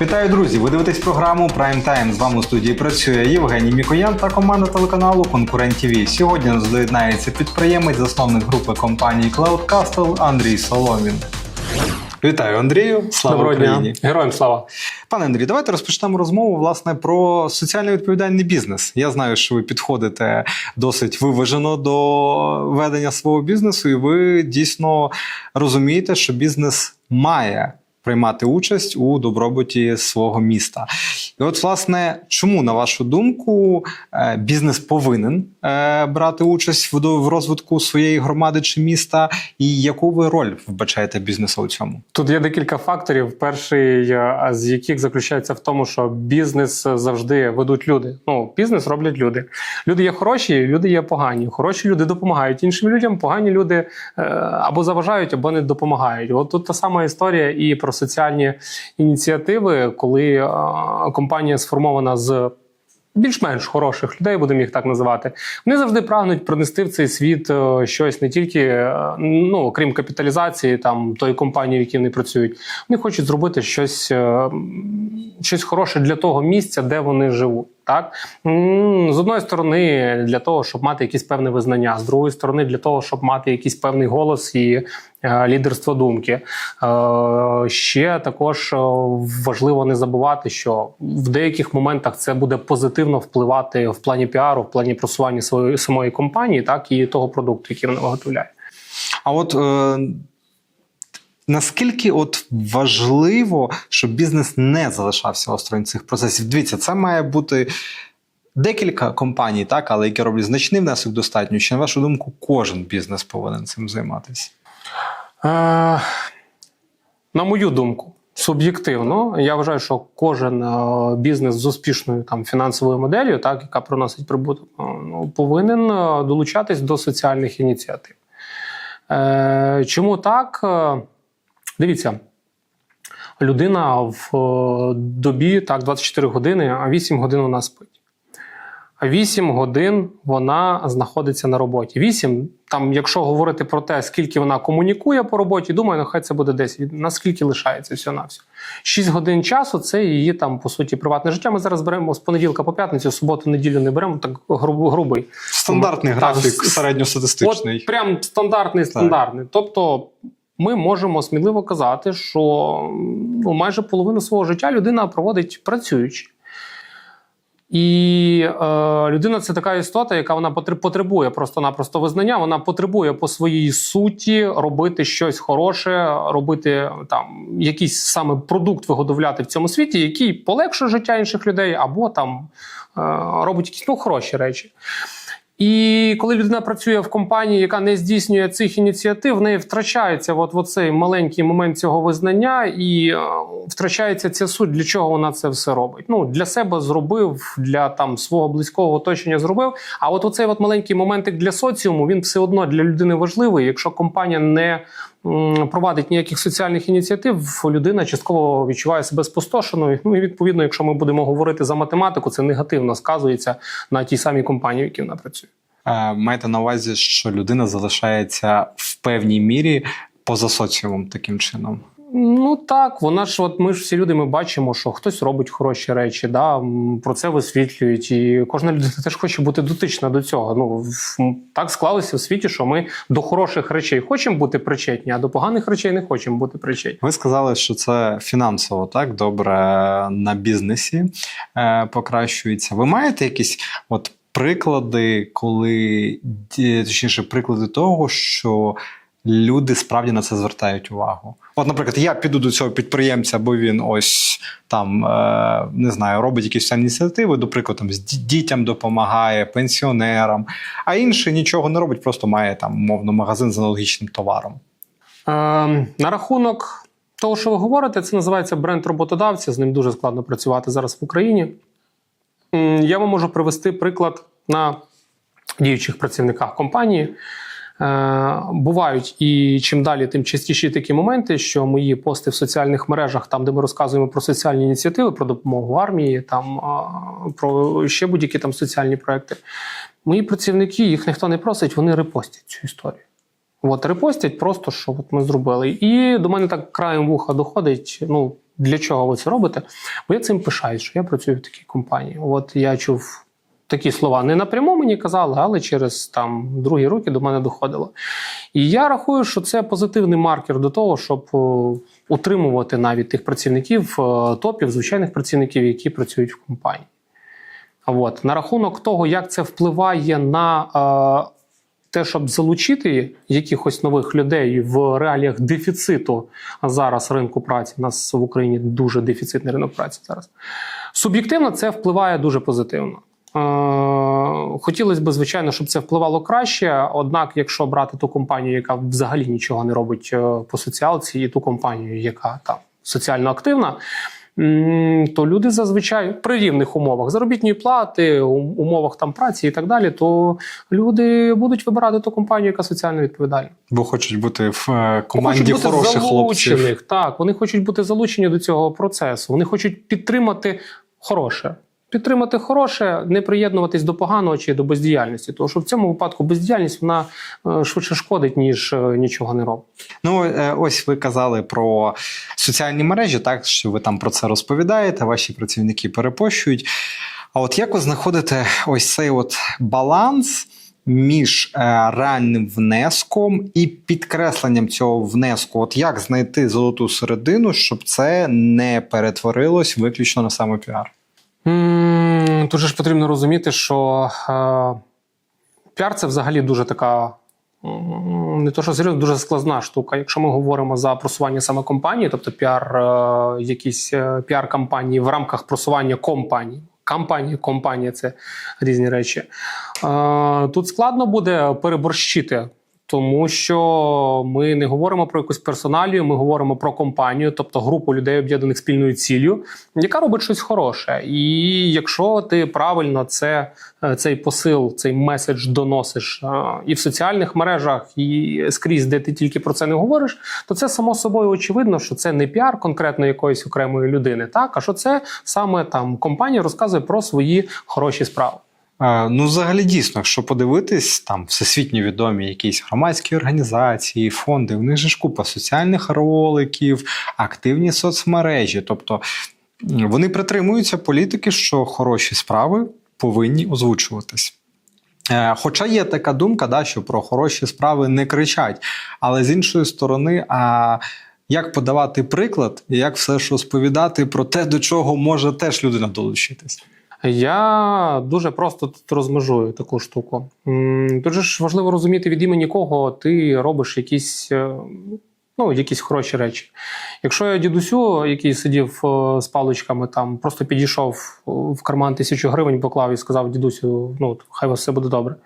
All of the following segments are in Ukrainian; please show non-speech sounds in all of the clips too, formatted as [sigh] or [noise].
Вітаю, друзі! Ви дивитесь програму Prime Time. З вами у студії працює Євгеній Мікоян та команда телеканалу Конкурент ТВ. Сьогодні нас доєднається підприємець, засновник групи компанії Cloud Castle Андрій Соломін. Вітаю, Андрію! Слава Доброго Україні! дня. Героям слава. Пане Андрій, давайте розпочнемо розмову власне про соціально відповідальний бізнес. Я знаю, що ви підходите досить виважено до ведення свого бізнесу, і ви дійсно розумієте, що бізнес має приймати участь у добробуті свого міста. І от, власне, чому, на вашу думку, е, бізнес повинен е, брати участь в розвитку своєї громади чи міста, і яку ви роль вбачаєте бізнесу у цьому? Тут є декілька факторів. Перший е, з яких заключається в тому, що бізнес завжди ведуть люди. Ну, бізнес роблять люди. Люди є хороші, люди є погані. Хороші люди допомагають іншим людям, погані люди або заважають, або не допомагають. От тут та сама історія і про соціальні ініціативи, коли е, компанія сформована з. Більш-менш хороших людей, будемо їх так називати. Вони завжди прагнуть принести в цей світ е, щось не тільки, е, ну окрім капіталізації, там тої компанії, в якій вони працюють. Вони хочуть зробити щось, щось хороше для того місця, де вони живуть. Так з одної сторони, для того, щоб мати якесь певне визнання, з другої сторони, для того, щоб мати якийсь певний голос і е, лідерство думки. Е, ще також е, важливо не забувати, що в деяких моментах це буде позитивно впливати в плані піару, в плані просування своєї самої компанії, так і того продукту, який вона виготовляє. А от е, наскільки от важливо, щоб бізнес не залишався осторонь цих процесів? Дивіться, це має бути декілька компаній, так, але які роблять значний внесок достатньо. Чи на вашу думку, кожен бізнес повинен цим займатися? Е, на мою думку, суб'єктивно, я вважаю, що кожен е, бізнес з успішною там фінансовою моделлю, так яка приносить прибуток, е, ну, повинен е, долучатись до соціальних ініціатив. Е, чому так? Дивіться. Людина в е, добі так 24 години, а 8 годин вона спить. А 8 годин вона знаходиться на роботі. 8, там, якщо говорити про те, скільки вона комунікує по роботі, думаю, нехай це буде 10. Наскільки лишається все на все. 6 годин часу це її там, по суті, приватне життя. Ми зараз беремо з понеділка по п'ятницю, суботу, неділю не беремо, так гру- грубий. Стандартний Так, графік, середньостатистичний. От прям стандартний, стандартний. Тобто ми можемо сміливо казати, що ну, майже половину свого життя людина проводить працюючи. І е, людина це така істота, яка вона потребує просто-напросто визнання. Вона потребує по своїй суті робити щось хороше, робити там якийсь саме продукт виготовляти в цьому світі, який полегшує життя інших людей, або там е, робить якісь ну, хороші речі. І коли людина працює в компанії, яка не здійснює цих ініціатив, в неї втрачається от, от цей маленький момент цього визнання, і е, втрачається ця суть, для чого вона це все робить. Ну для себе зробив, для там свого близького оточення зробив. А от оцей от маленький моментик для соціуму він все одно для людини важливий. Якщо компанія не провадить ніяких соціальних ініціатив, людина частково відчуває себе спустошеною. Ну і відповідно, якщо ми будемо говорити за математику, це негативно сказується на тій самій компанії, в якій вона працює. Е, Маєте на увазі, що людина залишається в певній мірі поза соціумом таким чином. Ну так, вона ж, от ми ж всі люди, ми бачимо, що хтось робить хороші речі, да, про це висвітлюють, і кожна людина теж хоче бути дотична до цього. Ну так склалося в світі, що ми до хороших речей хочемо бути причетні, а до поганих речей не хочемо бути причетні. Ви сказали, що це фінансово так добре на бізнесі е, покращується. Ви маєте якісь от приклади, коли точніше, приклади того, що люди справді на це звертають увагу? От, наприклад, я піду до цього підприємця, бо він ось там е, не знаю, робить якісь ініціативи, до прикладу, там з ді- дітям допомагає, пенсіонерам, а інший нічого не робить, просто має там умовно магазин з аналогічним товаром. Е, на рахунок того, що ви говорите, це називається бренд роботодавця. З ним дуже складно працювати зараз в Україні. Я вам можу привести приклад на діючих працівниках компанії. Е, бувають і чим далі, тим частіші такі моменти, що мої пости в соціальних мережах, там де ми розказуємо про соціальні ініціативи, про допомогу армії, там про ще будь-які там соціальні проекти. Мої працівники, їх ніхто не просить, вони репостять цю історію. От репостять просто, що от ми зробили. І до мене так краєм вуха доходить. Ну, для чого ви це робите? Бо я цим пишаюсь, що я працюю в такій компанії. От я чув такі слова не напряму мені казали, але через там другі руки до мене доходило. І я рахую, що це позитивний маркер до того, щоб утримувати навіть тих працівників, е, топів, звичайних працівників, які працюють в компанії. От. На рахунок того, як це впливає на е, те, щоб залучити якихось нових людей в реаліях дефіциту зараз ринку праці. У нас в Україні дуже дефіцитний ринок праці зараз. Суб'єктивно це впливає дуже позитивно. Е, Хотілося б, звичайно, щоб це впливало краще. Однак, якщо брати ту компанію, яка взагалі нічого не робить е, по соціалці, і ту компанію, яка там соціально активна, то люди зазвичай при рівних умовах заробітної плати, умовах там праці і так далі, то люди будуть вибирати ту компанію, яка соціально відповідальна. Бо хочуть бути в е, команді хочуть бути хороших хлопців. залучених. Так, вони хочуть бути залучені до цього процесу. Вони хочуть підтримати хороше. Підтримати хороше, не приєднуватись до поганого чи до бездіяльності. Тому що в цьому випадку бездіяльність вона е, швидше шкодить, ніж е, нічого не робить. Ну, е, ось ви казали про соціальні мережі, так що ви там про це розповідаєте, ваші працівники перепощують. А от як ви знаходите ось цей от баланс між е, реальним внеском і підкресленням цього внеску? От як знайти золоту середину, щоб це не перетворилось виключно на самопіар? М, Тут же ж потрібно розуміти, що е, піар це взагалі дуже така. Не то, що серйозно, дуже складна штука. Якщо ми говоримо за просування саме компанії, тобто піар, е, якісь е, піар-кампанії в рамках просування компанії. Кампанії, компанія це різні речі. Е, Тут складно буде переборщити, тому що ми не говоримо про якусь персоналію, ми говоримо про компанію, тобто групу людей, об'єднаних спільною ціллю, яка робить щось хороше. І якщо ти правильно це, е, цей посил, цей меседж доносиш е, і в соціальних мережах, і скрізь, де ти тільки про це не говориш, то це само собою очевидно, що це не піар конкретно якоїсь окремої людини, так а що це саме там компанія розказує про свої хороші справи. Ну, взагалі, дійсно, якщо подивитись, там всесвітньо відомі якісь громадські організації, фонди, в них же ж купа соціальних роликів, активні соцмережі. Тобто вони притримуються політики, що хороші справи повинні озвучуватись. Е, Хоча є така думка, да, що про хороші справи не кричать. Але з іншої сторони, а як подавати приклад, і як все ж розповідати про те, до чого може теж людина долучитись? Я дуже просто тут розмежую таку штуку. Дуже ж важливо розуміти, від імені кого ти робиш якісь, е, ну, якісь хороші речі. Якщо я дідусю, який сидів е, з паличками, там просто підійшов е, в карман тисячу гривень, поклав і сказав дідусю, ну хай вас все буде добре.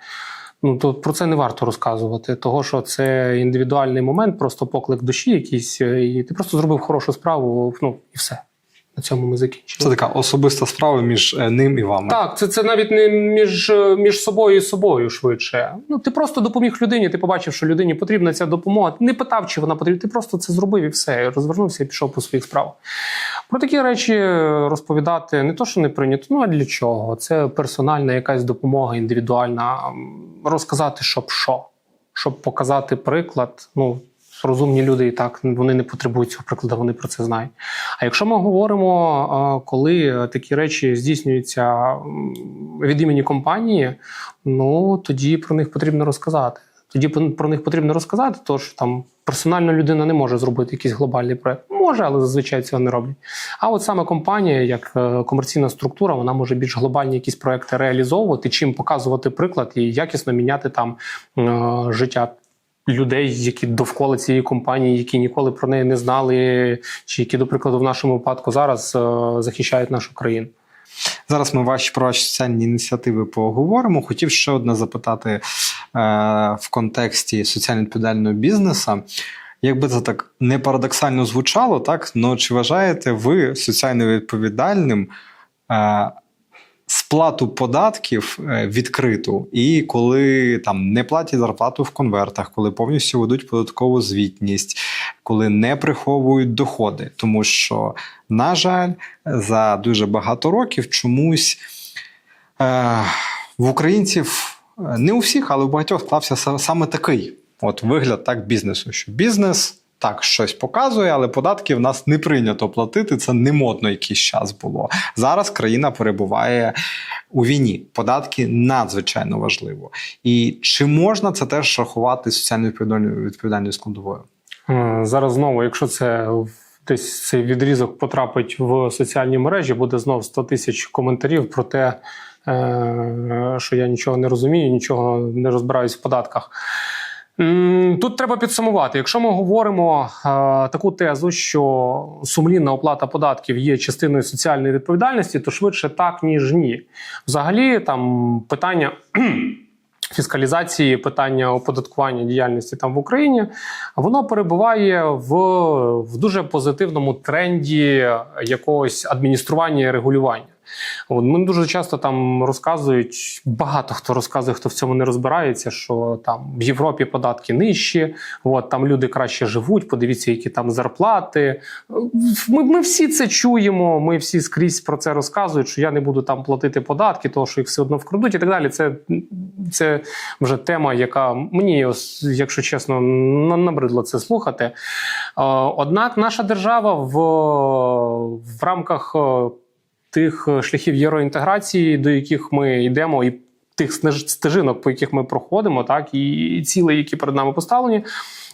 Ну то про це не варто розказувати, того що це індивідуальний момент, просто поклик душі якийсь, і ти просто зробив хорошу справу. Ну і все. На цьому ми закінчили. Це така особиста справа між е, ним і вами. Так, це, це навіть не між, е, між собою і собою швидше. Ну, ти просто допоміг людині, ти побачив, що людині потрібна ця допомога. Ти не питав, чи вона потрібна, ти просто це зробив і все. Розвернувся і пішов по своїх справах. Про такі речі розповідати не то, що не прийнято, ну а для чого? Це персональна якась допомога, індивідуальна. Розказати, щоб що, щоб показати приклад. Ну, розумні люди і так вони не потребують цього прикладу, вони про це знають. А якщо ми говоримо, е, коли такі речі здійснюються від імені компанії, ну тоді про них потрібно розказати. Тоді про них потрібно розказати, то що там персональна людина не може зробити якийсь глобальний проект. Може, але зазвичай цього не роблять. А от саме компанія, як е, комерційна структура, вона може більш глобальні якісь проекти реалізовувати, чим показувати приклад і якісно міняти там е, життя людей, які довкола цієї компанії, які ніколи про неї не знали, чи які, до прикладу, в нашому випадку зараз е, захищають нашу країну. Зараз ми ваші про ваші соціальні ініціативи поговоримо. Хотів ще одне запитати е, в контексті соціально відповідального бізнесу. Якби це так не парадоксально звучало, так ну чи вважаєте ви соціально відповідальним е, сплату податків е, відкриту, і коли там не платять зарплату в конвертах, коли повністю ведуть податкову звітність, коли не приховують доходи, тому що, на жаль, за дуже багато років чомусь е, в українців е, не у всіх, але у багатьох склався саме такий от вигляд так бізнесу, що бізнес так щось показує, але податки в нас не прийнято платити. Це не модно якийсь час було. Зараз країна перебуває у війні. Податки надзвичайно важливо. І чи можна це теж рахувати соціально відповідальною складовою? Е, Зараз знову, якщо це десь цей відрізок потрапить в соціальні мережі, буде знов 100 тисяч коментарів про те, е, що я нічого не розумію, нічого не розбираюсь в податках. Тут треба підсумувати. Якщо ми говоримо е, таку тезу, що сумлінна оплата податків є частиною соціальної відповідальності, то швидше так, ніж ні. Взагалі, там питання [clears throat] фіскалізації, питання оподаткування діяльності там в Україні, воно перебуває в, в дуже позитивному тренді якогось адміністрування і регулювання. От ми дуже часто там розказують, багато хто розказує, хто в цьому не розбирається, що там в Європі податки нижчі, от там люди краще живуть. Подивіться, які там зарплати. Ми, ми всі це чуємо. Ми всі скрізь про це розказують, що я не буду там платити податки, тому що їх все одно вкрадуть і так далі. Це, це вже тема, яка мені, якщо чесно, набридло це слухати. Е, Однак наша держава в, в рамках е, тих е, шляхів євроінтеграції, до яких ми йдемо, і тих стежинок, по яких ми проходимо, так і цілей, які перед нами поставлені.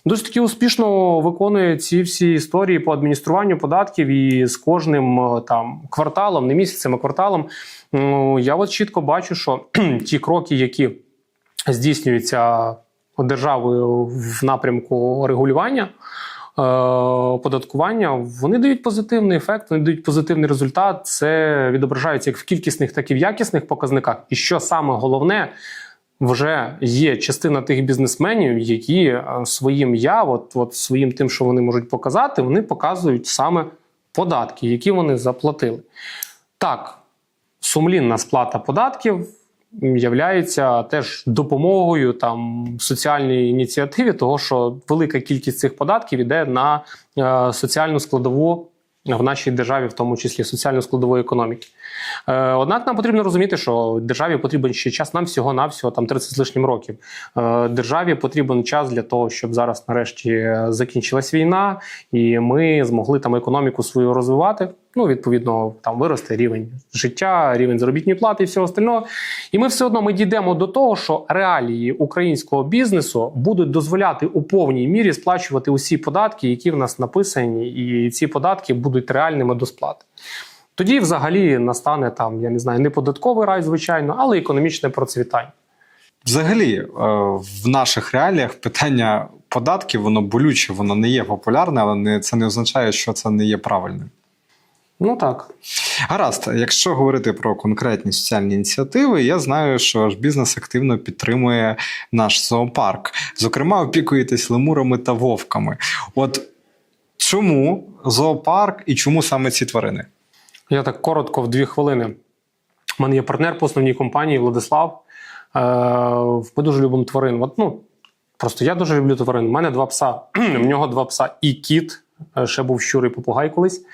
Досить таки успішно виконує ці всі історії по адмініструванню податків і з кожним е, там кварталом, не місяцем, а кварталом. ну, Я от чітко бачу, що [clears throat] ті кроки, які здійснюються державою в напрямку регулювання. Е, Податкування вони дають позитивний ефект, вони дають позитивний результат. Це відображається як в кількісних, так і в якісних показниках. І що саме головне, вже є частина тих бізнесменів, які е, своїм я, от, от своїм тим, що вони можуть показати, вони показують саме податки, які вони заплатили. Так, сумлінна сплата податків являється теж допомогою там соціальній ініціативі, того що велика кількість цих податків іде на е, соціальну складову в нашій державі, в тому числі соціальну складову економіки. Е, однак нам потрібно розуміти, що державі потрібен ще час нам всього навсього там 30 з лишнім років. Е, державі потрібен час для того, щоб зараз нарешті закінчилась війна, і ми змогли там економіку свою розвивати. Ну, відповідно, там виросте рівень життя, рівень заробітної плати і всього остального. І ми все одно ми дійдемо до того, що реалії українського бізнесу будуть дозволяти у повній мірі сплачувати усі податки, які в нас написані, і ці податки будуть реальними до сплати. Тоді, взагалі, настане там, я не знаю, не податковий рай, звичайно, але економічне процвітання. Взагалі, е, в наших реаліях питання податків воно болюче, воно не є популярне, але не, це не означає, що це не є правильним. Ну так. Гаразд, якщо говорити про конкретні соціальні ініціативи, я знаю, що ж бізнес активно підтримує наш зоопарк. Зокрема, опікуєтесь лемурами та вовками. От чому зоопарк і чому саме ці тварини? Я так коротко в дві хвилини. У мене є партнер по основній компанії Владислав. Е, Ми дуже любимо тварин. От, ну, просто я дуже люблю тварин. У мене два пса. [clears throat] В нього два пса і кіт. Е, Ще був щур і попугай колись.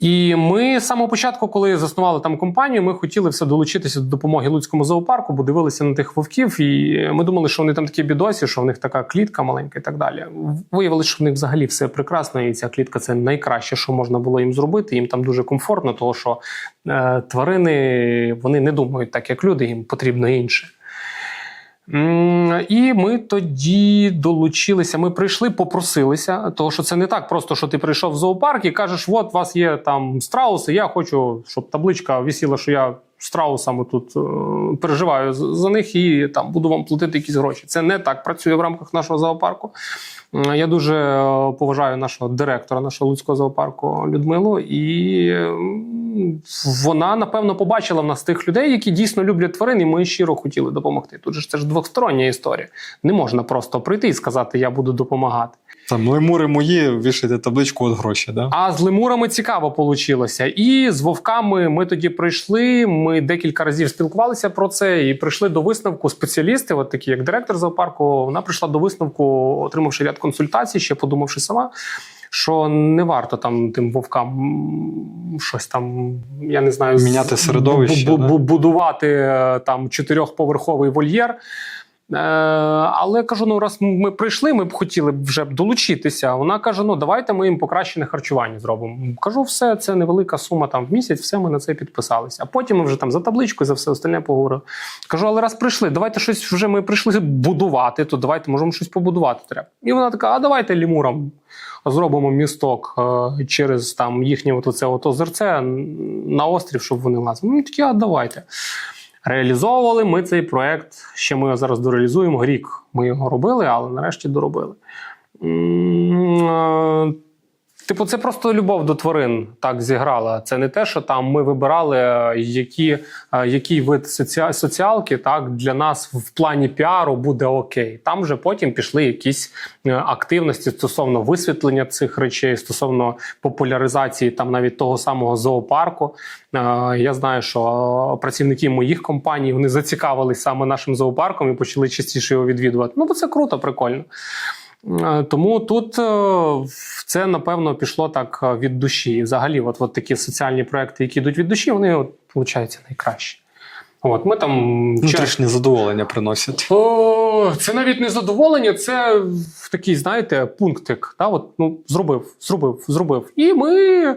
І ми з самого початку, коли заснували там компанію, ми хотіли все долучитися до допомоги Луцькому зоопарку, бо дивилися на тих вовків, і ми думали, що вони там такі бідосі, що в них така клітка маленька і так далі. Виявилося, що в них взагалі все прекрасно, і ця клітка це найкраще, що можна було їм зробити. Їм там дуже комфортно, тому що е, тварини вони не думають так, як люди, їм потрібно інше. І ми тоді долучилися. Ми прийшли, попросилися, тому що це не так просто, що ти прийшов в зоопарк і кажеш: от у вас є там страуси, я хочу, щоб табличка висіла, що я страусами тут е, переживаю за них і там буду вам платити якісь гроші. Це не так працює в рамках нашого зоопарку. Я дуже е, поважаю нашого директора, нашого Луцького зоопарку Людмилу, і вона напевно побачила в нас тих людей, які дійсно люблять тварин, і ми щиро хотіли допомогти. Тут же це ж двостороння історія. Не можна просто прийти і сказати, я буду допомагати. Там лемури мої, вішайте табличку от гроші, да? А з лемурами цікаво получилося. І з вовками ми тоді прийшли. Ми декілька разів спілкувалися про це і прийшли до висновку. Спеціалісти, от такі як директор зоопарку, вона прийшла до висновку, отримавши ряд консультацій, ще подумавши сама. Що не варто там тим вовкам щось там, я не знаю, Міняти середовище, бу- бу- да? бу- будувати е, там чотирьохповерховий вольєр. Е, але кажу: ну раз ми прийшли, ми б хотіли б долучитися. Вона каже: ну давайте ми їм покращене харчування зробимо. Кажу, все, це невелика сума там в місяць, все ми на це підписалися. А потім ми вже там за табличку, за все остальне поговорили. Кажу, але раз прийшли, давайте щось вже ми прийшли будувати, то давайте можемо щось побудувати. Треба. І вона така: а давайте лімурам зробимо місток е, через там їхнє от оце озерце на острів, щоб вони лазили. Ну такі, а давайте. Реалізовували ми цей проект. Ще ми його зараз дореалізуємо. Рік ми його робили, але нарешті доробили. Типу, це просто любов до тварин так зіграла. Це не те, що там ми вибирали, е, які, е, який вид соці- соціалки так для нас в плані піару буде окей. Там вже потім пішли якісь е, активності стосовно висвітлення цих речей, стосовно популяризації там навіть того самого зоопарку. Я знаю, що працівники моїх компаній вони зацікавились саме нашим зоопарком і почали частіше його відвідувати. Ну, бо це круто, прикольно. Е, Тому тут е, це напевно пішло так е, від душі. І взагалі, от, от такі соціальні проекти, які йдуть від душі, вони от, виходять найкращі. От ми там Внутрішнє задоволення приносять. О, це навіть не задоволення, це такий, знаєте, пунктик. Та, от, ну, зробив, зробив, зробив. І ми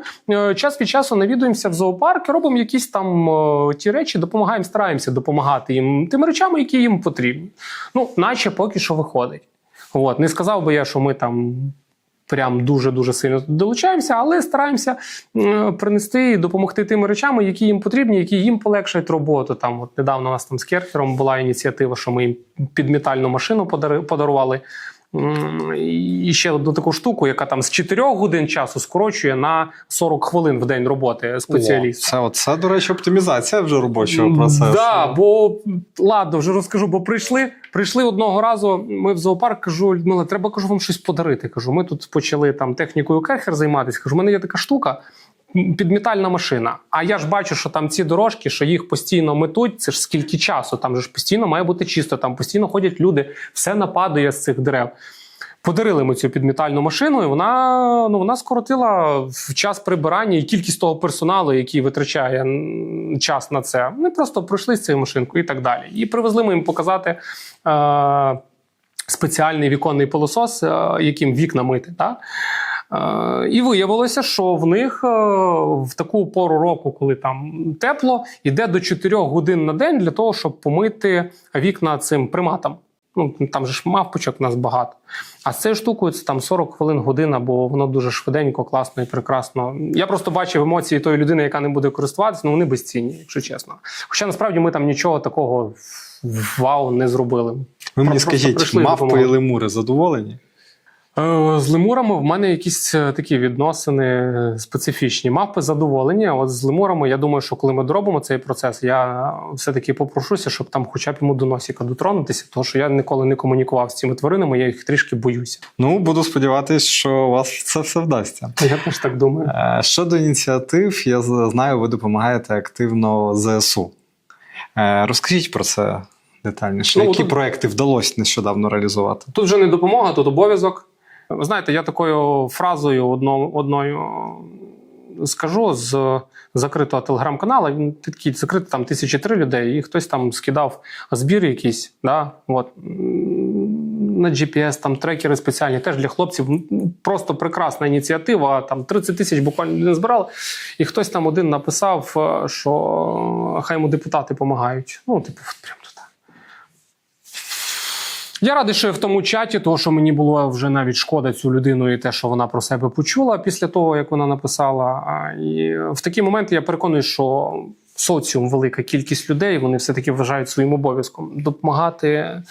час від часу навідуємося в зоопарк робимо якісь там ті речі, допомагаємо, стараємося допомагати їм тими речами, які їм потрібні. Ну, наче поки що виходить. От, не сказав би я, що ми там. Прям дуже дуже сильно долучаємося, але стараємося е, принести і допомогти тими речами, які їм потрібні, які їм полегшать роботу. Там от недавно у нас там з Керхером була ініціатива, що ми їм підмітальну машину подарували. І ще одну таку штуку, яка там з 4 годин часу скорочує на 40 хвилин в день роботи спеціаліста. О, це, це, до речі, оптимізація вже робочого процесу. Да, бо ладно, вже розкажу, бо прийшли. Прийшли одного разу. Ми в зоопарк кажу, Людмила, треба кажу вам щось подарити. Кажу, ми тут почали там технікою кехер займатися. Кажу, у мене є така штука. Підмітальна машина. А я ж бачу, що там ці дорожки, що їх постійно метуть. Це ж скільки часу? Там ж постійно має бути чисто. Там постійно ходять люди, все нападає з цих дерев. Подарили ми цю підмітальну машину, і вона, ну, вона скоротила в час прибирання і кількість того персоналу, який витрачає час на це. Ми просто пройшли з цією машинкою і так далі. І привезли ми їм показати. Е- Спеціальний віконний пилосос, е, яким вікна мити. Так? Е, І виявилося, що в них е, в таку пору року, коли там тепло, йде до 4 годин на день для того, щоб помити вікна цим приматам. Ну, там же ж мавпочок у нас багато. А з цією штукою це там 40 хвилин година, бо воно дуже швиденько, класно і прекрасно. Я просто бачив емоції тої людини, яка не буде користуватися, ну вони безцінні, якщо чесно. Хоча насправді ми там нічого такого вау не зробили. Ви мені скажіть, мавпи і лемури задоволені? Е, З лемурами в мене якісь е, такі відносини е, специфічні. Мавпи задоволені. а От з лемурами, я думаю, що коли ми доробимо цей процес, я все-таки попрошуся, щоб там хоча б йому до носіка дотронутися, тому що я ніколи не комунікував з цими тваринами, я їх трішки боюся. Ну, буду сподіватися, що у вас це все вдасться. Я теж так думаю. Щодо ініціатив, я знаю, ви допомагаєте активно ЗСУ. Розкажіть про це детальніше. Ну, Які тут- проекти вдалося нещодавно реалізувати? Тут вже не допомога, тут обов'язок. Ви знаєте, я такою фразою одно, одною скажу з закритого телеграм-каналу. Він такий закритий там тисячі три людей, і хтось там скидав збір якийсь, да, от, на GPS, там трекери спеціальні, теж для хлопців. Просто прекрасна ініціатива. Там 30 тисяч буквально не збирали. І хтось там один написав, е, що хай йому депутати допомагають. Ну, типу, прям. Я радий, що я в тому чаті, тому що мені було вже навіть шкода цю людину і те, що вона про себе почула після того, як вона написала. І в такі моменти я переконую, що соціум, велика кількість людей, вони все-таки вважають своїм обов'язком допомагати.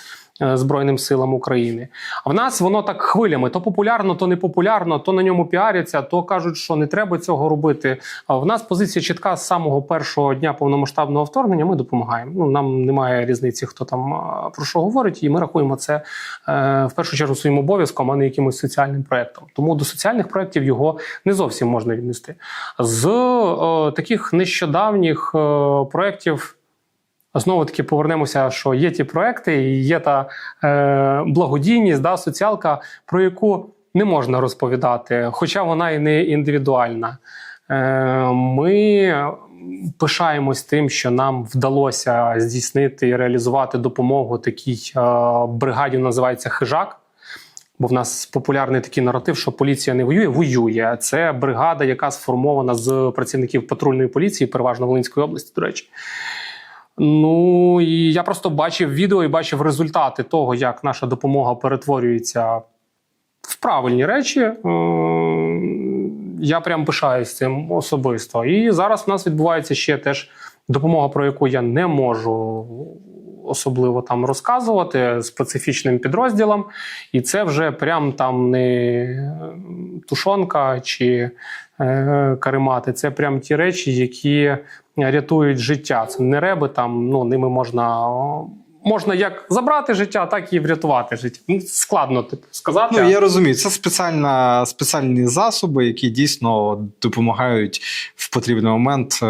Е, Збройним силам України. А в нас воно так хвилями: то популярно, то не популярно, то на ньому піаряться, то кажуть, що не треба цього робити. А в нас позиція чітка з самого першого дня повномасштабного вторгнення. Ми допомагаємо. Ну нам немає різниці, хто там про що говорить, і ми рахуємо це е, в першу чергу своїм обов'язком, а не якимось соціальним проектом. Тому до соціальних проєктів його не зовсім можна віднести. З е, таких нещодавніх е, проєктів. Знову таки повернемося, що є ті проекти, і є та е, благодійність, да, соціалка, про яку не можна розповідати, хоча вона і не індивідуальна. Е, ми пишаємось тим, що нам вдалося здійснити і реалізувати допомогу такій е, бригаді, називається хижак. Бо в нас популярний такий наратив, що поліція не воює, воює. Це бригада, яка сформована з працівників патрульної поліції, переважно Волинської області, до речі. Ну і я просто бачив відео і бачив результати того, як наша допомога перетворюється в правильні речі. Е, Я прям пишаюсь цим особисто. І зараз в нас відбувається ще теж допомога, про яку я не можу особливо там розказувати специфічним підрозділам. І це вже прям там не тушонка чи е, каремати. Це прям ті речі, які рятують життя. Це не реби там, ну ними можна. Можна як забрати життя, так і врятувати життя. Ну, складно типу, сказати. Ну, я розумію, це спеціальна, спеціальні засоби, які дійсно допомагають в потрібний момент е,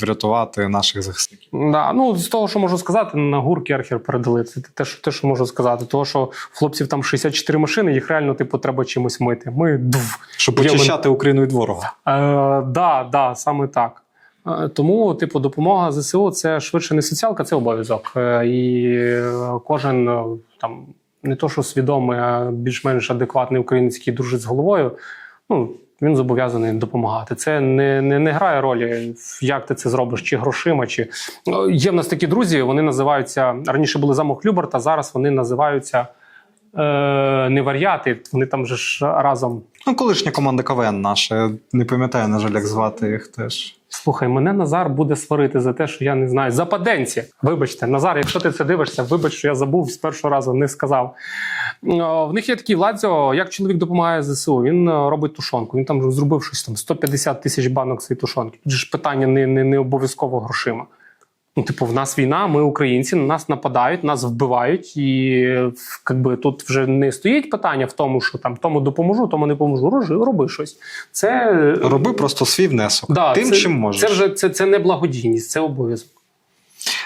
врятувати наших захисників. Да, ну з того, що можу сказати, на гурки архер передали. Це те, що те, що можу сказати. Того, що хлопців там 64 машини, їх реально типу треба чимось мити. Ми дв. Щоб Є очищати Україну від ворога. Е, да, да, саме так. Тому, типу, допомога ЗСУ це швидше не соціалка, це обов'язок. Е, І кожен е, там не то, що свідомий, а більш-менш адекватний українець, який дружить з головою. Ну, він зобов'язаний допомагати. Це не, не, не грає ролі, як ти це зробиш, чи грошима, чи Е, є в нас такі друзі. Вони називаються раніше були замок Люберта, зараз вони називаються е, не варіати. Вони там же ж разом Ну, колишня команда КВН наша. Не пам'ятаю, на жаль, як звати їх теж. Слухай, мене Назар буде сварити за те, що я не знаю. Западенці. Вибачте, Назар, якщо ти це дивишся, вибач, що я забув з першого разу, не сказав. В них є такий Владзо, як чоловік допомагає ЗСУ. Він е, робить тушонку. Він там зробив щось там 150 тисяч банок цієї тушонки. Тут ж питання не, не, не обов'язково грошима. Ну, типу, в нас війна, ми українці, на нас нападають, нас вбивають, і якби тут вже не стоїть питання в тому, що там тому допоможу, тому не поможу. Роби, роби щось. Це Роби просто свій внесок. Да, Тим, це, чим можеш. Це вже це, це не благодійність, це обов'язок.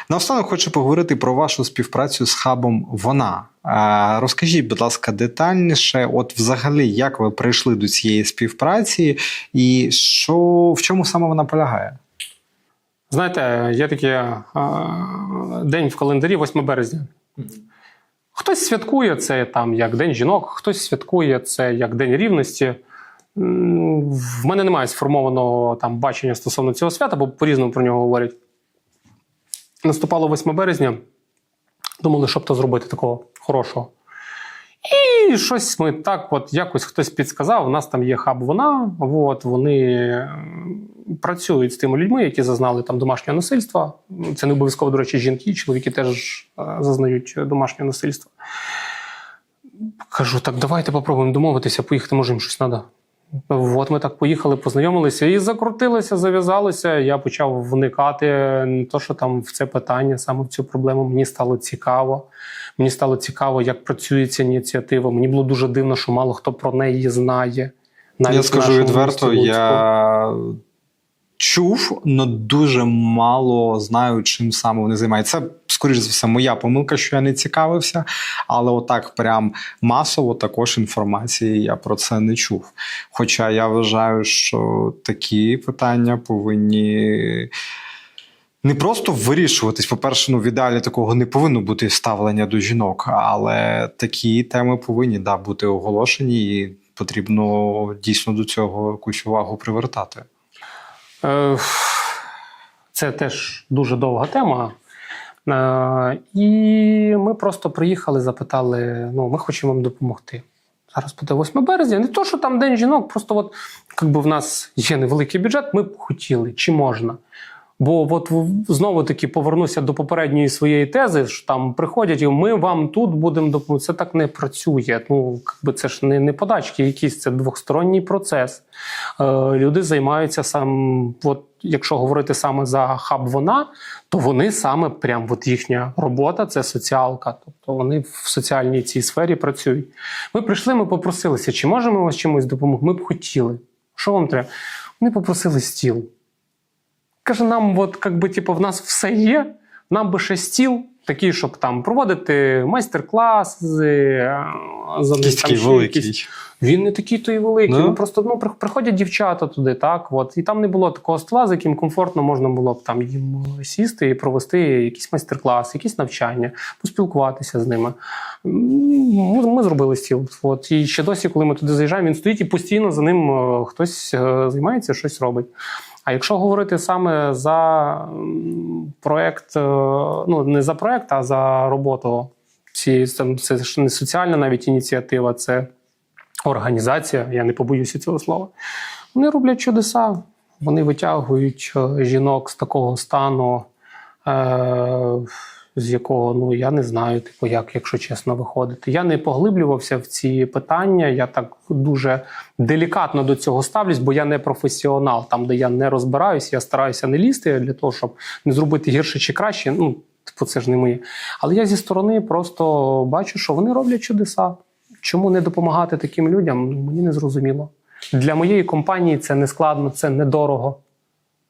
Наостанок хочу поговорити про вашу співпрацю з хабом Вона. Е, Розкажіть, будь ласка, детальніше, от взагалі, як ви прийшли до цієї співпраці, і що в чому саме вона полягає? Знаєте, є такий е, день в календарі, 8 березня. Хтось святкує це там як День жінок, хтось святкує це як День рівності. В мене немає сформованого там бачення стосовно цього свята, бо по-різному про нього говорять. Наступало 8 березня. Думали, що б то зробити такого хорошого. І щось ми так, от якось хтось підсказав. У нас там є хаб вона. От вони працюють з тими людьми, які зазнали там домашнього насильства. Це не обов'язково, до речі, жінки, чоловіки теж е, зазнають домашнього насильства. Кажу, так давайте попробуємо домовитися, поїхати, може, їм щось треба. От ми так поїхали, познайомилися і закрутилося, зав'язалося. Я почав вникати не то, що там в це питання, саме в цю проблему. Мені стало цікаво. Мені стало цікаво, як працює ця ініціатива. Мені було дуже дивно, що мало хто про неї знає. Навіть Я скажу відверто, я чув, але дуже мало знаю, чим саме вони займаються. Це, скоріш за все, моя помилка, що я не цікавився, але отак прям масово також інформації я про це не чув. Хоча я вважаю, що такі питання повинні. Не просто вирішуватись. По-перше, ну в ідеалі такого не повинно бути ставлення до жінок, але такі теми повинні да, бути оголошені, і потрібно дійсно до цього якусь увагу привертати. Е, Це теж дуже довга тема. Е, І ми просто приїхали, запитали: ну, ми хочемо вам допомогти. Зараз буде 8 березня. Не то, що там День жінок, просто от, якби в нас є невеликий бюджет, ми б хотіли, чи можна. Бо от знову таки повернуся до попередньої своєї тези, що там приходять і ми вам тут будемо допомогти. Це так не працює. Ну, якби це ж не, не подачки, якісь це двосторонній процес. Е, люди займаються сам, от якщо говорити саме за хаб вона, то вони саме прям от їхня робота це соціалка. Тобто вони в соціальній цій сфері працюють. Ми прийшли, ми попросилися, чи можемо вас чимось допомогти? Ми б хотіли. Що вам треба? Вони попросили стіл. Каже, нам, от, как би, типу, в нас все є, нам би ще стіл такий, щоб там проводити майстер-класи, е, якісь він не такий то і великий. Да? Ну просто ну приходять дівчата туди, так от і там не було такого стола, за яким комфортно можна було б там їм сісти і провести якийсь майстер-клас, якісь навчання, поспілкуватися з ними. Ми, ми зробили стіл. От і ще досі, коли ми туди заїжджаємо, він стоїть і постійно за ним е, хтось е, займається, щось робить. А якщо говорити саме за проект, е, ну не за проект, а за роботу ці це, ж не соціальна навіть ініціатива, це організація, я не побоюся цього слова. Вони роблять чудеса. Вони витягують е, жінок з такого стану, е, з якого ну я не знаю, типу, як, якщо чесно, виходити. Я не поглиблювався в ці питання. Я так дуже делікатно до цього ставлюсь, бо я не професіонал. Там, де я не розбираюсь, я стараюся не лізти для того, щоб не зробити гірше чи краще. Ну, типу, це ж не моє. Але я зі сторони просто бачу, що вони роблять чудеса. Чому не допомагати таким людям? Мені не зрозуміло. Для моєї компанії це не складно, це недорого.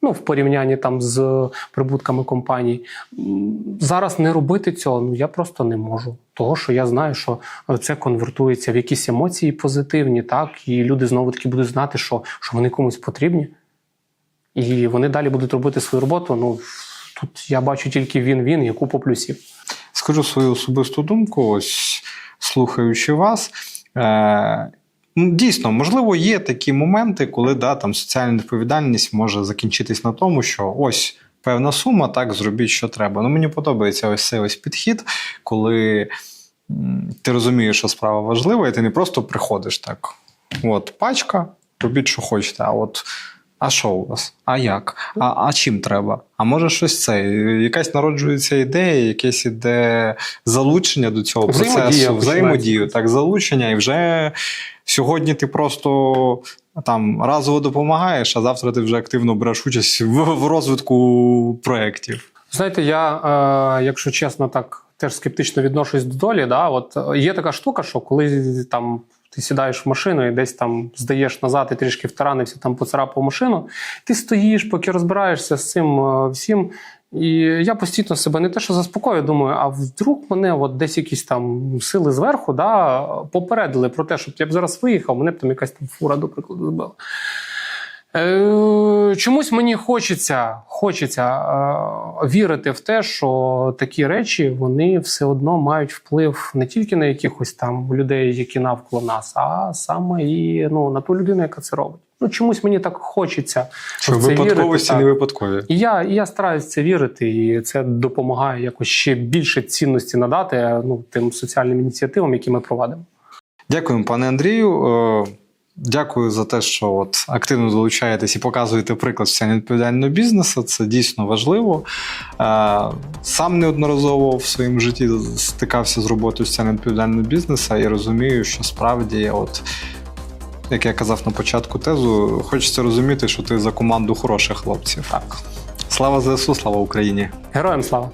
Ну, в порівнянні там з прибутками компаній. Зараз не робити цього, ну я просто не можу. Того, що я знаю, що це конвертується в якісь емоції позитивні, так, і люди знову таки будуть знати, що, що вони комусь потрібні. І вони далі будуть робити свою роботу. Ну тут я бачу тільки він-він і купу плюсів. Скажу свою особисту думку, ось слухаючи вас. Е- Дійсно, можливо, є такі моменти, коли да, там, соціальна відповідальність може закінчитись на тому, що ось певна сума, так, зробіть, що треба. Ну, мені подобається ось цей ось підхід, коли ти розумієш, що справа важлива, і ти не просто приходиш так. От, пачка, робіть, що хочете, а от. А що у вас? А як? А, а чим треба? А може щось це? Якась народжується ідея, якесь іде залучення до цього Взаємодія процесу, взаємодію, так, залучення, і вже сьогодні ти просто там разово допомагаєш, а завтра ти вже активно береш участь в, в розвитку проєктів. Знаєте, я, е, якщо чесно, так теж скептично відношусь до долі. Да? От е, є така штука, що коли там ти сідаєш в машину і десь там здаєш назад і трішки втаранився, там поцарапав машину, ти стоїш, поки розбираєшся з цим е, всім. І я постійно себе не те, що заспокоюю, думаю, а вдруг мене от десь якісь там сили зверху да, попередили про те, щоб я б зараз виїхав, мене б там якась там фура, до прикладу, збила. Е, чомусь мені хочеться, хочеться е, вірити в те, що такі речі вони все одно мають вплив не тільки на якихось там людей, які навколо нас, а саме і ну, на ту людину, яка це робить. Ну чомусь мені так хочеться Що в це випадковості вірити, не випадкові. І я, і я стараюся це вірити, і це допомагає якось ще більше цінності надати ну, тим соціальним ініціативам, які ми проводимо. Дякуємо, пане Андрію. Дякую за те, що от активно долучаєтесь і показуєте приклад соціально відповідального бізнесу. Це дійсно важливо. Сам неодноразово в своєму житті стикався з роботою соціально відповідального бізнесу і розумію, що справді, от як я казав на початку тезу, хочеться розуміти, що ти за команду хороших хлопців. Так. Слава ЗСУ, слава Україні! Героям слава!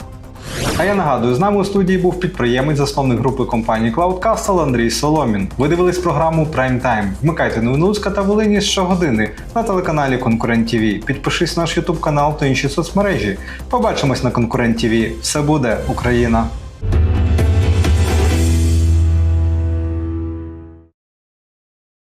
А я нагадую, з нами у студії був підприємець, засновник групи компанії Cloud Castle Андрій Соломін. Ви дивились програму Prime Time. Вмикайте новину Луцька та Волині щогодини на телеканалі Конкурент ТВ. Підпишись на наш YouTube канал та інші соцмережі. Побачимось на Конкурент ТВ. Все буде Україна!